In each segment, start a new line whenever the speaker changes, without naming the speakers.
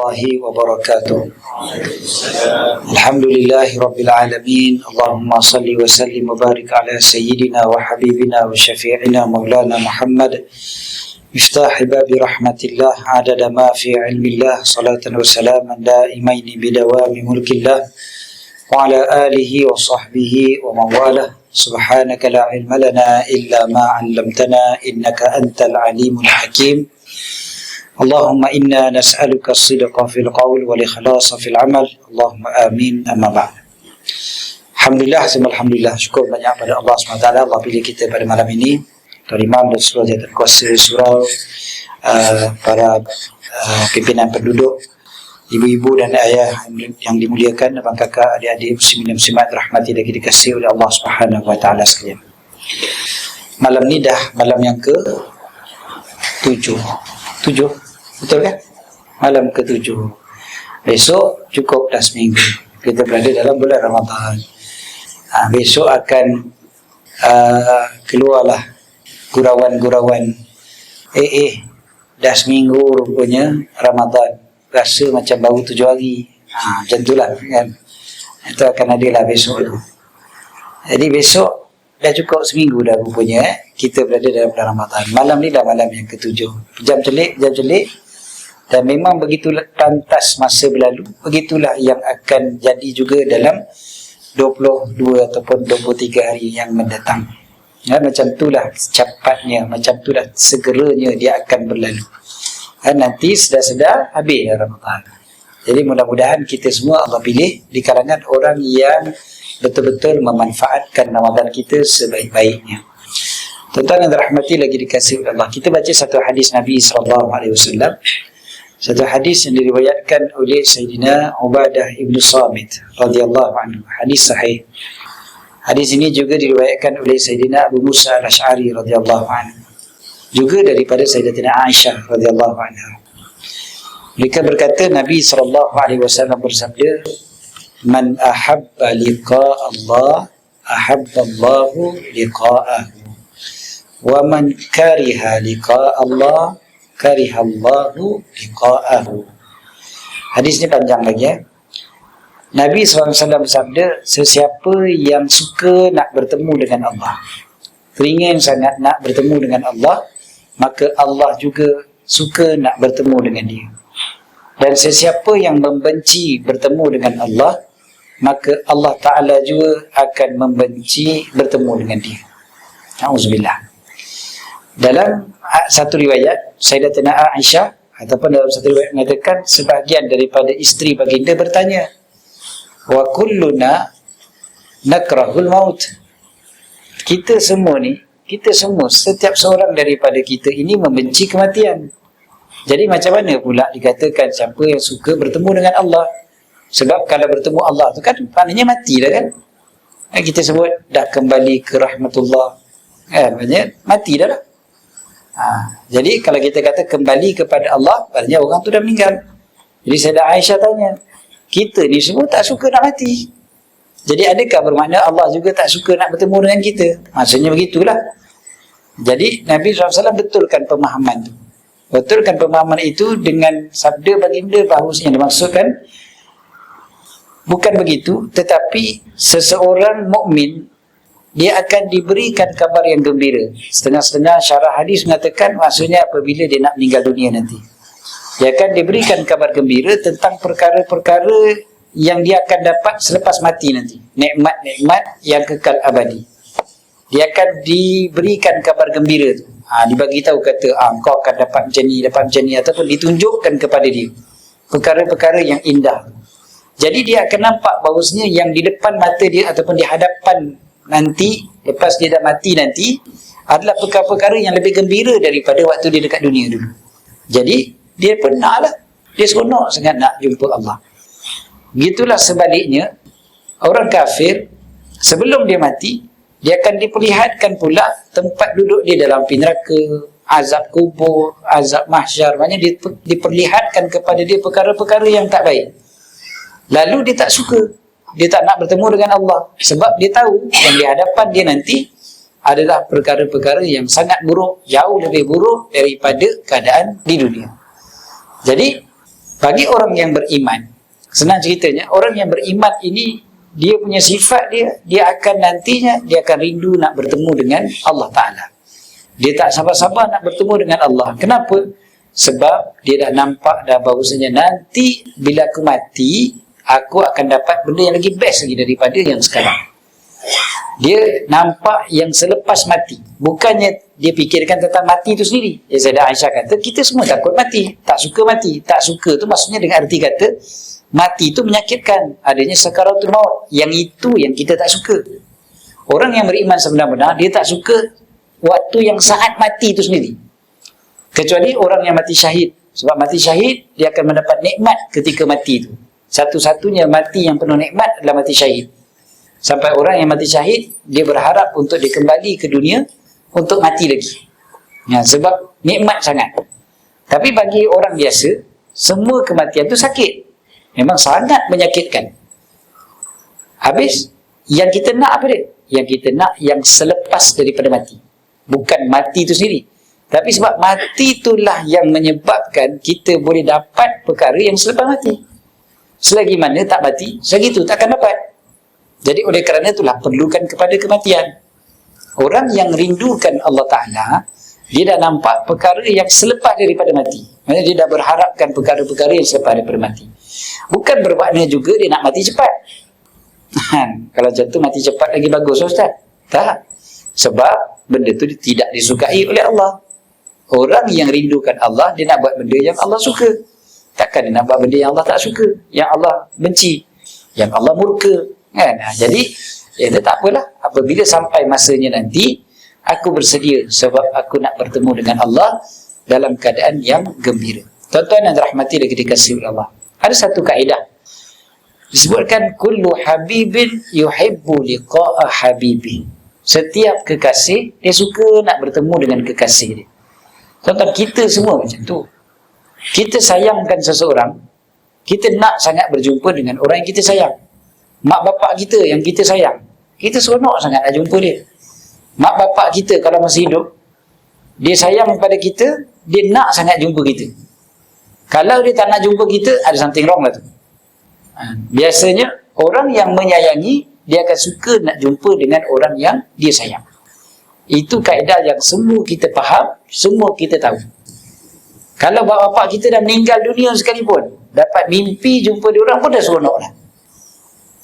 الله وبركاته. الحمد لله رب العالمين. اللهم صل وسلم وبارك على سيدنا وحبيبنا وشفيعنا مولانا محمد. مفتاح باب رحمة الله عدد ما في علم الله صلاة وسلاما دائمين بدوام ملك الله. وعلى آله وصحبه ومن والاه سبحانك لا علم لنا إلا ما علمتنا إنك أنت العليم الحكيم. اللهم إنا نسألك الصدق في القول والإخلاص في العمل اللهم آمين أما بعد Alhamdulillah, semua Alhamdulillah Syukur banyak pada Allah SWT Allah pilih kita pada malam ini Tuan Imam dan seluruh jatuh kuasa surau uh, Para uh, pimpinan penduduk Ibu-ibu dan ayah yang dimuliakan Abang kakak, adik-adik, muslimin dan muslimat Rahmati lagi dikasih oleh Allah SWT sekalian Malam ni dah malam yang ke Tujuh Tujuh Betul kan? Malam ke-7 Besok cukup dah seminggu. Kita berada dalam bulan Ramadan. Ha, Besok akan uh, Keluarlah Gurauan-gurauan. Eh eh Dah seminggu rupanya Ramadan. Rasa macam baru tujuh hari. Ha, Macam tu lah kan? Itu akan ada lah besok tu. Jadi besok Dah cukup seminggu dah rupanya eh? Kita berada dalam bulan Ramadan. Malam ni dah malam yang ketujuh. Jam celik, jam celik dan memang begitu pantas masa berlalu. Begitulah yang akan jadi juga dalam 22 ataupun 23 hari yang mendatang. Ya, macam itulah cepatnya macam itulah segeranya dia akan berlalu. Ya, nanti sedar-sedar habis Ramadan. Jadi mudah-mudahan kita semua Allah pilih di kalangan orang yang betul-betul memanfaatkan Ramadan kita sebaik-baiknya. Tuan-tuan yang dirahmati lagi dikasih oleh Allah kita baca satu hadis Nabi SAW satu hadis yang diriwayatkan oleh Sayyidina Ubadah Ibn Samit radhiyallahu anhu. Hadis sahih. Hadis ini juga diriwayatkan oleh Sayyidina Abu Musa Al-Ash'ari radhiyallahu anhu. Juga daripada Sayyidatina Aisyah radhiyallahu anha. Mereka berkata Nabi sallallahu alaihi wasallam bersabda, "Man ahabba liqa Allah, ahabba Allah liqa'ahu. Wa man kariha liqa Allah, karihallahu liqa'ahu. Hadis ni panjang lagi ya. Nabi SAW bersabda, sesiapa yang suka nak bertemu dengan Allah, teringin sangat nak bertemu dengan Allah, maka Allah juga suka nak bertemu dengan dia. Dan sesiapa yang membenci bertemu dengan Allah, maka Allah Ta'ala juga akan membenci bertemu dengan dia. Alhamdulillah. Dalam satu riwayat Sayyidatina Aisyah ataupun dalam satu riwayat mengatakan sebahagian daripada isteri baginda bertanya wa kulluna nakrahul maut? Kita semua ni kita semua setiap seorang daripada kita ini membenci kematian. Jadi macam mana pula dikatakan siapa yang suka bertemu dengan Allah? Sebab kalau bertemu Allah tu kan maknanya mati dah kan? Kita sebut dah kembali ke rahmatullah. Kan maknanya mati dah lah Ha, jadi kalau kita kata kembali kepada Allah, maknanya orang tu dah meninggal. Jadi saya dah Aisyah tanya, kita ni semua tak suka nak mati. Jadi adakah bermakna Allah juga tak suka nak bertemu dengan kita? Maksudnya begitulah. Jadi Nabi SAW betulkan pemahaman tu. Betulkan pemahaman itu dengan sabda baginda bahawasanya dimaksudkan bukan begitu tetapi seseorang mukmin dia akan diberikan kabar yang gembira. Setengah-setengah syarah hadis mengatakan maksudnya apabila dia nak meninggal dunia nanti. Dia akan diberikan kabar gembira tentang perkara-perkara yang dia akan dapat selepas mati nanti. Nikmat-nikmat yang kekal abadi. Dia akan diberikan kabar gembira tu. Ha, dibagi tahu kata, ah, kau akan dapat macam ni, dapat macam ni ataupun ditunjukkan kepada dia. Perkara-perkara yang indah. Jadi dia akan nampak bahawasanya yang di depan mata dia ataupun di hadapan nanti lepas dia dah mati nanti adalah perkara-perkara yang lebih gembira daripada waktu dia dekat dunia dulu. Jadi dia pun naklah. Dia seronok sangat nak jumpa Allah. Gitulah sebaliknya orang kafir sebelum dia mati dia akan diperlihatkan pula tempat duduk dia dalam neraka, azab kubur, azab mahsyar. Dia diperlihatkan kepada dia perkara-perkara yang tak baik. Lalu dia tak suka dia tak nak bertemu dengan Allah. Sebab dia tahu yang di hadapan dia nanti adalah perkara-perkara yang sangat buruk jauh lebih buruk daripada keadaan di dunia. Jadi bagi orang yang beriman senang ceritanya orang yang beriman ini dia punya sifat dia dia akan nantinya dia akan rindu nak bertemu dengan Allah Taala. Dia tak sabar-sabar nak bertemu dengan Allah. Kenapa? Sebab dia dah nampak dah bahawasanya nanti bila aku mati aku akan dapat benda yang lagi best lagi daripada yang sekarang. Dia nampak yang selepas mati. Bukannya dia fikirkan tentang mati itu sendiri. Ya Zaidah Aisyah kata kita semua takut mati. Tak suka mati. Tak suka tu maksudnya dengan arti kata mati itu menyakitkan. Adanya sakaratul maut. Yang itu yang kita tak suka. Orang yang beriman sebenar-benar dia tak suka waktu yang saat mati itu sendiri. Kecuali orang yang mati syahid. Sebab mati syahid dia akan mendapat nikmat ketika mati itu satu-satunya mati yang penuh nikmat adalah mati syahid sampai orang yang mati syahid dia berharap untuk dia kembali ke dunia untuk mati lagi ya, sebab nikmat sangat tapi bagi orang biasa semua kematian itu sakit Memang sangat menyakitkan. Habis, yang kita nak apa dia? Yang kita nak yang selepas daripada mati. Bukan mati itu sendiri. Tapi sebab mati itulah yang menyebabkan kita boleh dapat perkara yang selepas mati. Selagi mana tak mati, selagi itu takkan dapat. Jadi oleh kerana itulah perlukan kepada kematian. Orang yang rindukan Allah Ta'ala, dia dah nampak perkara yang selepas daripada mati. Maksudnya dia dah berharapkan perkara-perkara yang selepas daripada mati. Bukan bermakna juga dia nak mati cepat. Kalau jatuh mati cepat lagi bagus Ustaz. Tak. Sebab benda tu tidak disukai oleh Allah. Orang yang rindukan Allah, dia nak buat benda yang Allah suka. Takkan dia nak buat benda yang Allah tak suka. Yang Allah benci. Yang Allah murka. Kan? Jadi, ya, tak apalah. Apabila sampai masanya nanti, aku bersedia sebab aku nak bertemu dengan Allah dalam keadaan yang gembira. Tuan-tuan yang rahmati lagi dikasih oleh Allah. Ada satu kaedah. Disebutkan kullu habibin yuhibbu liqa'a habibi. Setiap kekasih dia suka nak bertemu dengan kekasih dia. Tuan-tuan kita semua macam tu. Kita sayangkan seseorang, kita nak sangat berjumpa dengan orang yang kita sayang. Mak bapak kita yang kita sayang, kita seronok sangat nak jumpa dia. Mak bapak kita kalau masih hidup, dia sayang kepada kita, dia nak sangat jumpa kita. Kalau dia tak nak jumpa kita, ada something wrong lah tu. Ha, biasanya, orang yang menyayangi, dia akan suka nak jumpa dengan orang yang dia sayang. Itu kaedah yang semua kita faham, semua kita tahu. Kalau bapak-bapak kita dah meninggal dunia sekalipun, dapat mimpi jumpa dia orang pun dah seronok lah.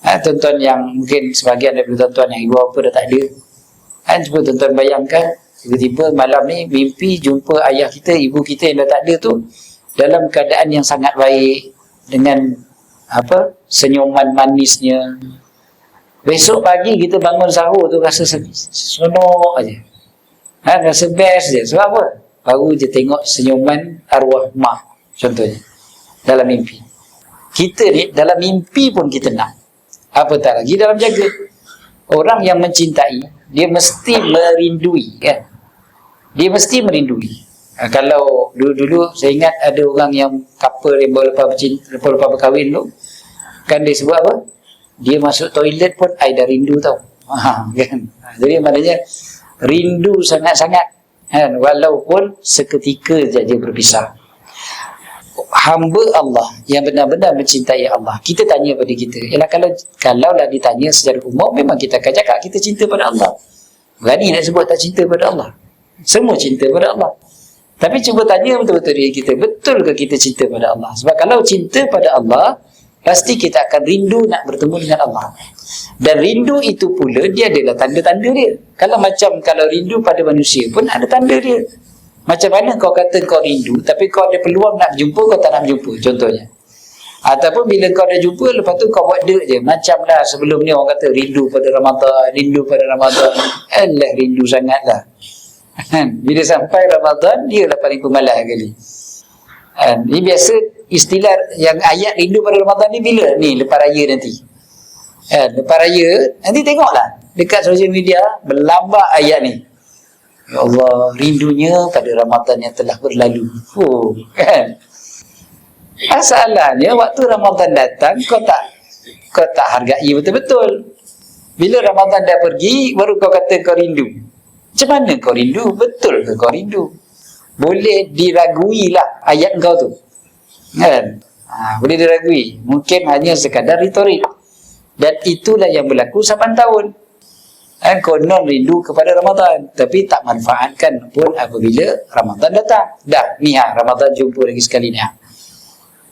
Ha, tuan-tuan yang mungkin sebagian daripada tuan-tuan yang ibu apa dah tak ada. Kan cuba tuan-tuan bayangkan, tiba-tiba malam ni mimpi jumpa ayah kita, ibu kita yang dah tak ada tu, dalam keadaan yang sangat baik dengan apa senyuman manisnya besok pagi kita bangun sahur tu rasa seronok aja ha, rasa best je sebab apa baru je tengok senyuman arwah mak contohnya dalam mimpi kita ni dalam mimpi pun kita nak apa tak lagi dalam jaga orang yang mencintai dia mesti merindui kan dia mesti merindui Ha, kalau dulu-dulu saya ingat ada orang yang couple yang baru lepas bercinta, lepas, lepas berkahwin tu kan dia sebut apa? Dia masuk toilet pun I dah rindu tau. Ha, kan? Ha, jadi maknanya rindu sangat-sangat kan? walaupun seketika saja berpisah. Hamba Allah yang benar-benar mencintai Allah. Kita tanya pada kita. Ialah kalau kalau lah ditanya secara umum memang kita akan cakap kita cinta pada Allah. Berani nak sebut tak cinta pada Allah. Semua cinta pada Allah. Tapi cuba tanya betul-betul diri kita, betul ke kita cinta pada Allah? Sebab kalau cinta pada Allah, pasti kita akan rindu nak bertemu dengan Allah. Dan rindu itu pula, dia adalah tanda-tanda dia. Kalau macam kalau rindu pada manusia pun ada tanda dia. Macam mana kau kata kau rindu, tapi kau ada peluang nak jumpa, kau tak nak jumpa, contohnya. Ataupun bila kau dah jumpa, lepas tu kau buat dek je. Macam dah sebelum ni orang kata rindu pada Ramadan, rindu pada Ramadan. Alah, rindu sangat lah. Kan? Bila sampai Ramadan, dia lah paling pemalas kali. Kan? Ini biasa istilah yang ayat rindu pada Ramadan ni bila? Ni, lepas raya nanti. Kan? Lepas raya, nanti tengoklah. Dekat sosial media, berlambak ayat ni. Ya Allah, rindunya pada Ramadan yang telah berlalu. Oh, kan? Masalahnya, waktu Ramadan datang, kau tak kau tak hargai betul-betul. Bila Ramadan dah pergi, baru kau kata kau rindu. Macam mana kau rindu? Betul ke kau rindu? Boleh diragui lah ayat kau tu. Kan? Ha, boleh diragui. Mungkin hanya sekadar retorik. Dan itulah yang berlaku 8 tahun. Kan konon rindu kepada Ramadan. Tapi tak manfaatkan pun apabila Ramadan datang. Dah, ni ha, Ramadan jumpa lagi sekali ni ha.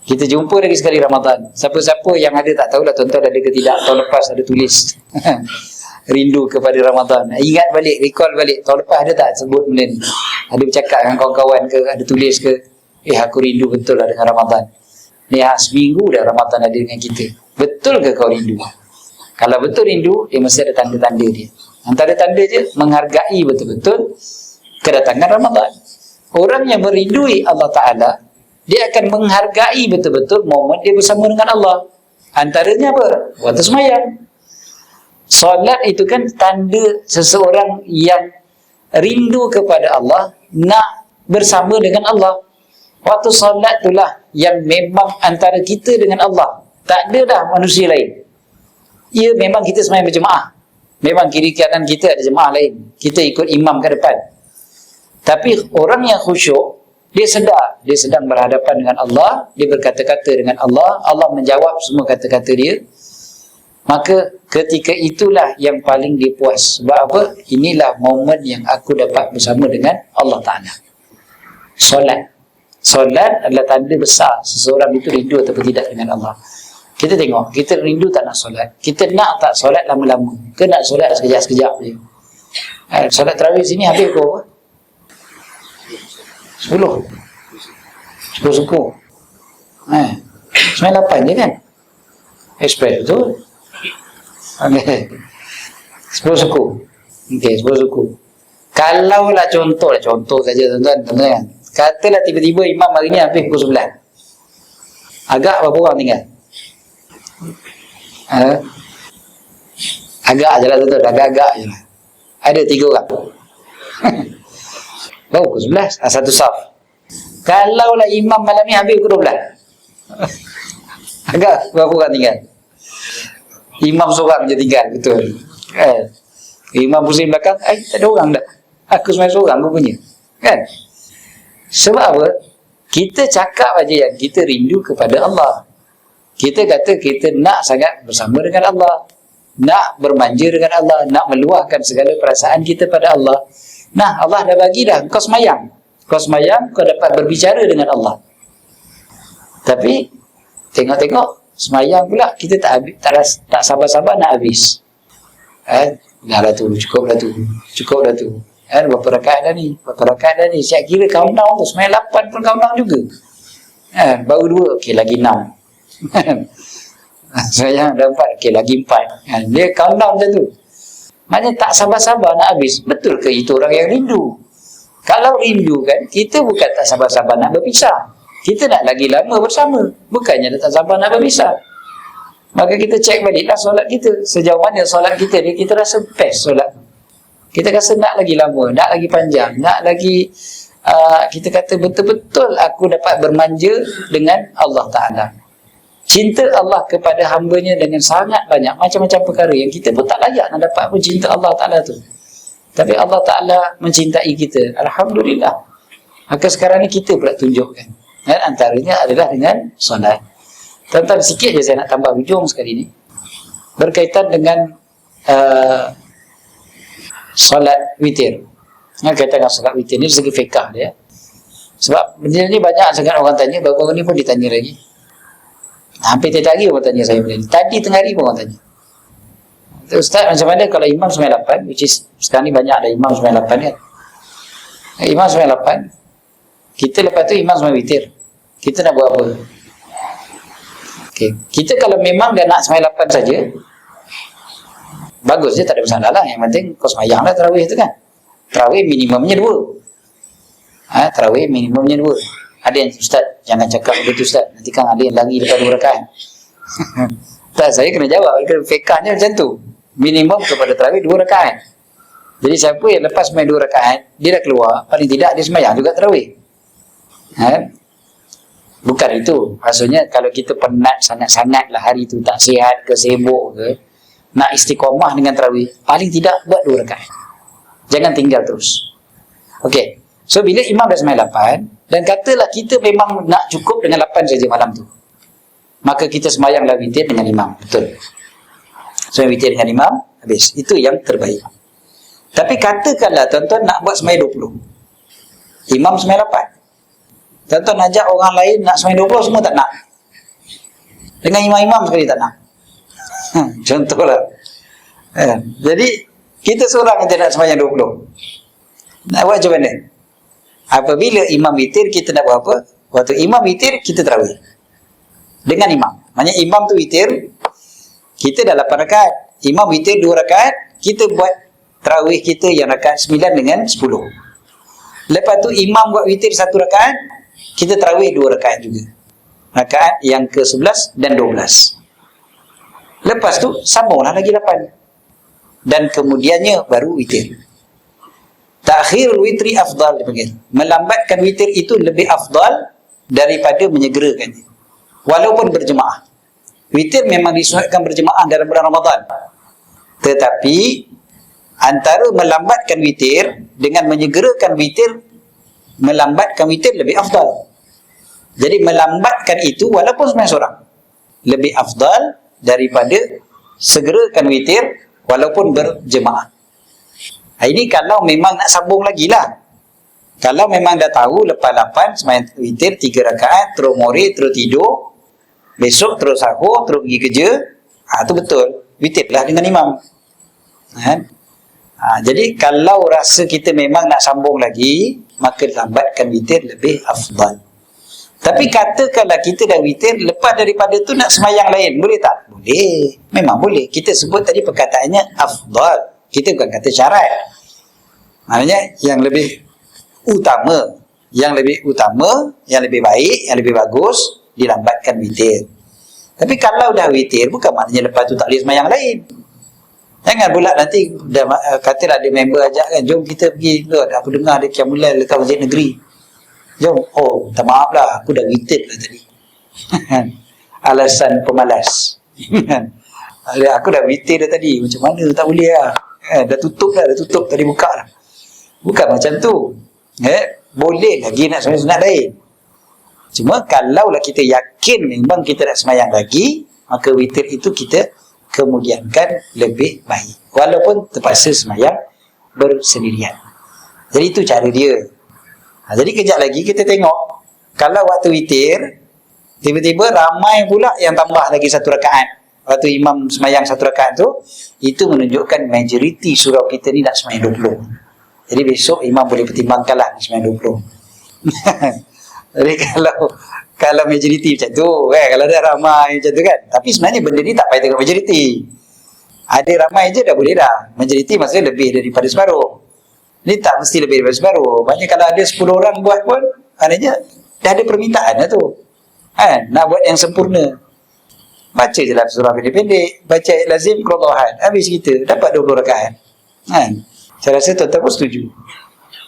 Kita jumpa lagi sekali Ramadan. Siapa-siapa yang ada tak tahulah tuan-tuan ada ke tidak. Tahun lepas ada tulis. rindu kepada Ramadan. Ingat balik, recall balik. Tahun lepas ada tak sebut benda ni? Ada bercakap dengan kawan-kawan ke, ada tulis ke? Eh, aku rindu betul lah dengan Ramadan. Ni ha, seminggu dah Ramadan ada dengan kita. Betul ke kau rindu? Kalau betul rindu, dia mesti ada tanda-tanda dia. Antara tanda je, menghargai betul-betul kedatangan Ramadan. Orang yang merindui Allah Ta'ala, dia akan menghargai betul-betul momen dia bersama dengan Allah. Antaranya apa? Waktu semayang. Solat itu kan tanda seseorang yang rindu kepada Allah nak bersama dengan Allah. Waktu solat itulah yang memang antara kita dengan Allah. Tak ada dah manusia lain. Ya memang kita semayang berjemaah. Memang kiri kanan kita ada jemaah lain. Kita ikut imam ke depan. Tapi orang yang khusyuk, dia sedar. Dia sedang berhadapan dengan Allah. Dia berkata-kata dengan Allah. Allah menjawab semua kata-kata dia. Maka ketika itulah yang paling dipuas. Sebab apa? Inilah momen yang aku dapat bersama dengan Allah Ta'ala. Solat. Solat adalah tanda besar seseorang itu rindu atau tidak dengan Allah. Kita tengok, kita rindu tak nak solat. Kita nak tak solat lama-lama. Ke nak solat sekejap-sekejap je. Eh, solat terawih sini habis kau? Sepuluh. Sepuluh suku. Eh, sembilan lapan je kan? Express betul. Okey. Sepuluh suku. Okey, sepuluh suku. Kalau lah contoh contoh saja tuan-tuan, tuan-tuan. Katalah tiba-tiba imam hari ni habis pukul sebelah. Agak berapa orang tinggal? Ha? Agak je lah tuan-tuan, agak-agak je lah. Ada tiga orang. Baru pukul sebelas, ah, satu saf. Kalau lah imam malam ni habis pukul dua belas. Agak berapa orang tinggal? Imam seorang je tinggal betul. Kan? Imam pusing belakang, eh tak ada orang dah. Aku sebenarnya seorang rupanya. Kan? Sebab apa? Kita cakap aja yang kita rindu kepada Allah. Kita kata kita nak sangat bersama dengan Allah. Nak bermanja dengan Allah. Nak meluahkan segala perasaan kita pada Allah. Nah, Allah dah bagi dah. Kau semayang. Kau semayang, kau dapat berbicara dengan Allah. Tapi, tengok-tengok, semayang pula kita tak habis, tak, tak sabar-sabar nak habis eh dah lah tu cukup dah tu cukup dah tu eh berapa rakaat dah ni? Berapa rakaat dah ni? Siap kira countdown tu semayang lapan pun countdown juga. Eh baru dua okey lagi enam. Saya dah empat okey lagi empat. Eh, dia countdown macam tu. Maknanya tak sabar-sabar nak habis. Betul ke itu orang yang rindu? Kalau rindu kan kita bukan tak sabar-sabar nak berpisah. Kita nak lagi lama bersama. Bukannya tak sabar nak berpisah. Maka kita cek baliklah solat kita. Sejauh mana solat kita ni, kita rasa best solat. Kita rasa nak lagi lama, nak lagi panjang, nak lagi, uh, kita kata betul-betul aku dapat bermanja dengan Allah Ta'ala. Cinta Allah kepada hambanya dengan sangat banyak macam-macam perkara yang kita pun tak layak nak dapat pun cinta Allah Ta'ala tu. Tapi Allah Ta'ala mencintai kita. Alhamdulillah. Maka sekarang ni kita pula tunjukkan. Dan antaranya adalah dengan solat. Tentang sikit je saya nak tambah hujung sekali ni. Berkaitan dengan uh, solat witir. Yang kaitan dengan solat witir ni segi fiqah dia. Sebab benda ni banyak sangat orang tanya, baru ni pun ditanya lagi. Hampir tiap hari orang tanya saya benda ni. Tadi tengah hari pun orang tanya. Ustaz macam mana kalau imam 98, which is sekarang ni banyak ada imam 98 kan. Imam 98, kita lepas tu imam semua witir kita nak buat apa? Okay. Kita kalau memang dah nak semayang lapan saja, bagus je, tak ada masalah lah. Yang penting kau semayang lah terawih tu kan. Terawih minimumnya dua. Ha, terawih minimumnya dua. Ada yang, Ustaz, jangan cakap begitu Ustaz. Nanti kan ada yang lari dua rekaan. tak, saya kena jawab. Fekahnya macam tu. Minimum kepada terawih dua rekaan. Jadi siapa yang lepas main dua rekaan, dia dah keluar. Paling tidak, dia semayang juga terawih. Ha? Bukan itu. Maksudnya kalau kita penat sangat-sangat lah hari itu tak sihat ke sibuk ke nak istiqomah dengan terawih paling tidak buat dua rakaat. Jangan tinggal terus. Okey. So bila imam dah semai lapan dan katalah kita memang nak cukup dengan lapan saja malam tu. maka kita semayanglah witir dengan imam. Betul. Semayang witir dengan imam, habis. Itu yang terbaik. Tapi katakanlah tuan-tuan nak buat semayang 20. Imam semayang 8. Tuan-tuan ajak orang lain nak semayang 20, semua tak nak. Dengan imam-imam sekali tak nak. Hmm, contohlah. Eh, jadi, kita seorang yang nak semayang 20. Nak buat macam mana? Apabila imam witir, kita nak buat apa? Waktu imam witir, kita terawih. Dengan imam. Maksudnya imam tu witir, kita dah 8 rakaat. Imam witir 2 rakaat, kita buat Terawih kita yang rakaat 9 dengan 10. Lepas tu imam buat witir satu rakaat, kita terawih dua rakaat juga. Rakaat yang ke-11 dan 12. Lepas tu sambunglah lagi 8. Dan kemudiannya baru witir. Takhir witri afdal dipanggil. Melambatkan witir itu lebih afdal daripada menyegerakannya. Walaupun berjemaah. Witir memang disuatkan berjemaah dalam bulan Ramadan. Tetapi antara melambatkan witir dengan menyegerakan witir melambatkan witir lebih afdal jadi melambatkan itu walaupun sebenarnya seorang lebih afdal daripada segerakan witir walaupun berjemaah ini kalau memang nak sambung lagi lah kalau memang dah tahu lepas lapan semayang witir tiga rakaat terus mori terus tidur besok terus sahur terus pergi kerja ah ha, tu betul witir lah dengan imam ha? Ha, jadi kalau rasa kita memang nak sambung lagi, maka lambatkan witir lebih afdal. Tapi katakanlah kita dah witir, lepas daripada tu nak semayang lain, boleh tak? Boleh. Memang boleh. Kita sebut tadi perkataannya afdal. Kita bukan kata syarat. Maknanya yang lebih utama, yang lebih utama, yang lebih baik, yang lebih bagus, dilambatkan witir. Tapi kalau dah witir, bukan maknanya lepas tu tak boleh semayang lain. Jangan pula nanti dah, katalah ada member ajak kan, jom kita pergi, Lord, aku dengar ada kiamulai lekat masjid negeri. Jom, oh, minta maaf lah, aku dah witit lah tadi. Alasan pemalas. aku dah witit dah tadi, macam mana tak boleh lah. Eh, dah tutup dah, dah tutup, tadi buka lah. Bukan macam tu. Eh, boleh lagi nak semayang sunat lain. Cuma kalaulah kita yakin memang kita nak semayang lagi, maka witir itu kita kemudiankan lebih baik walaupun terpaksa semayang bersendirian jadi itu cara dia ha, jadi kejap lagi kita tengok. Kalau waktu witir tiba-tiba ramai pula yang tambah lagi satu rakaat. Waktu imam semayang satu rakaat tu itu menunjukkan majoriti surau kita ni nak semayang 20 jadi besok imam boleh pertimbangkan lah semayang 20 jadi kalau kalau majoriti macam tu kan kalau ada ramai macam tu kan. Tapi sebenarnya benda ni tak payah tengok majoriti. Ada ramai je dah boleh dah. Majoriti maksudnya lebih daripada separuh ni tak mesti lebih daripada separuh banyak kalau ada 10 orang buat pun maknanya dah ada permintaan dah tu. Kan? Nak buat yang sempurna. Baca je lah surah pendek-pendek. Baca ayat lazim kerotohan habis kita dapat 20 rakaat. Kan? Saya rasa tuan-tuan pun setuju.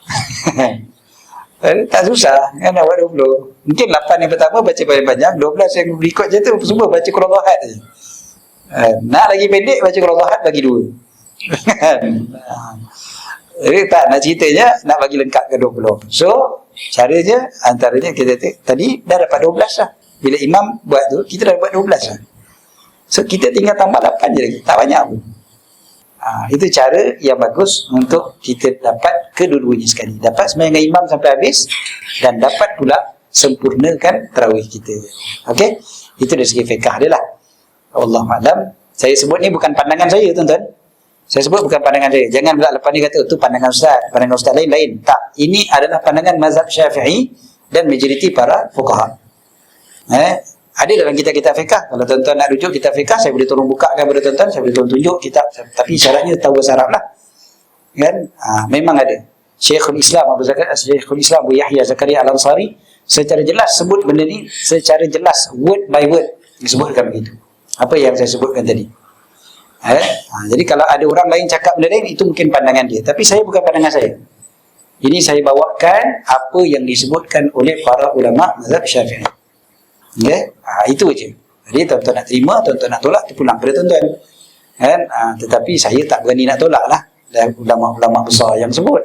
Eh, tak susah. Kan nak buat 20 mungkin 8 yang pertama baca banyak-banyak 12 yang berikut je tu semua baca Zahat je. Eh, nak lagi pendek baca Zahat bagi dua jadi tak nak ceritanya nak bagi lengkap ke 20 so caranya antaranya kita tadi dah dapat 12 lah bila imam buat tu kita dah dapat 12 lah so kita tinggal tambah 8 je lagi tak banyak pun Ha, itu cara yang bagus untuk kita dapat kedua-duanya sekali. Dapat semayang imam sampai habis dan dapat pula sempurnakan terawih kita. Okey? Itu dari segi fiqah dia lah. Allah. Saya sebut ni bukan pandangan saya tuan-tuan. Saya sebut bukan pandangan saya. Jangan pula lepas ni kata itu pandangan ustaz. Pandangan ustaz lain-lain. Tak. Ini adalah pandangan mazhab syafi'i dan majoriti para fukaha. Eh? Ada dalam kitab-kitab fiqah. Kalau tuan-tuan nak rujuk kitab fiqah, saya boleh tolong bukakan kepada tuan-tuan, saya boleh tolong tunjuk kitab. Tapi syaratnya tahu Arab lah. Kan? Ha, memang ada. Syekhul Islam Abu Zakaria, Syekhul Islam Abu Yahya Zakaria Al-Ansari secara jelas sebut benda ni secara jelas word by word disebutkan begitu. Apa yang saya sebutkan tadi. Eh? Ha, jadi kalau ada orang lain cakap benda lain itu mungkin pandangan dia. Tapi saya bukan pandangan saya. Ini saya bawakan apa yang disebutkan oleh para ulama mazhab Syafi'i. Okay? Ha, itu je. Jadi tuan-tuan nak terima, tuan-tuan nak tolak, tu pulang pada tuan-tuan. Kan? Ha, tetapi saya tak berani nak tolak lah. Dan ulama-ulama besar yang sebut.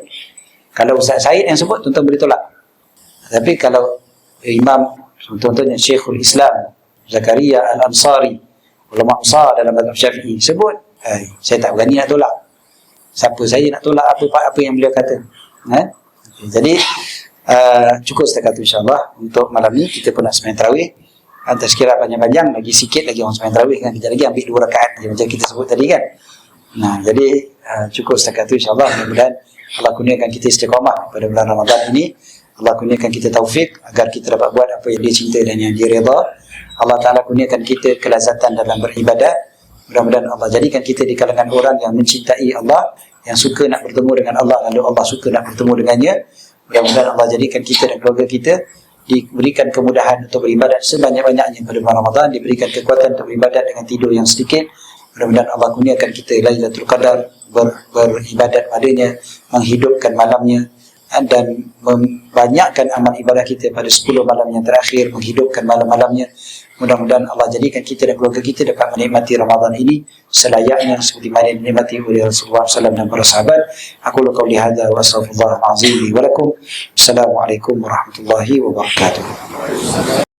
Kalau Ustaz Syed yang sebut, tuan-tuan boleh tolak. Tapi kalau Imam, tuan-tuan yang Syekhul Islam, Zakaria Al-Ansari ulama besar dalam mazhab Syafi'i sebut eh, saya tak berani nak tolak. Siapa saya nak tolak apa apa yang beliau kata? Eh? jadi uh, cukup setakat itu insyaAllah untuk malam ni. Kita pun nak semain tarawih. Antara sekiranya panjang-panjang lagi sikit lagi orang semain tarawih kan. Kita lagi ambil dua rakaat macam kita sebut tadi kan. Nah jadi uh, cukup setakat itu insyaAllah. Mudah-mudahan Allah kurniakan kita istiqamah pada bulan Ramadan ini. Allah kurniakan kita taufik agar kita dapat buat apa yang dia cinta dan yang dia reda Allah Ta'ala kurniakan kita kelazatan dalam beribadah mudah-mudahan Allah jadikan kita di kalangan orang yang mencintai Allah yang suka nak bertemu dengan Allah lalu Allah suka nak bertemu dengannya. Mudah-mudahan Allah jadikan kita dan keluarga kita diberikan kemudahan untuk beribadat sebanyak-banyaknya pada bulan Ramadan diberikan kekuatan untuk beribadat dengan tidur yang sedikit. Mudah-mudahan Allah kurniakan kita Lailatul Qadar ber, beribadat padanya menghidupkan malamnya dan membanyakkan amal ibadah kita pada 10 malam yang terakhir menghidupkan malam-malamnya mudah-mudahan Allah jadikan kita dan keluarga kita dapat menikmati Ramadan ini selayaknya seperti mana menikmati oleh Rasulullah SAW dan para sahabat. Aku lukau lihada wa astagfirullah azim wa lakum assalamualaikum warahmatullahi wabarakatuh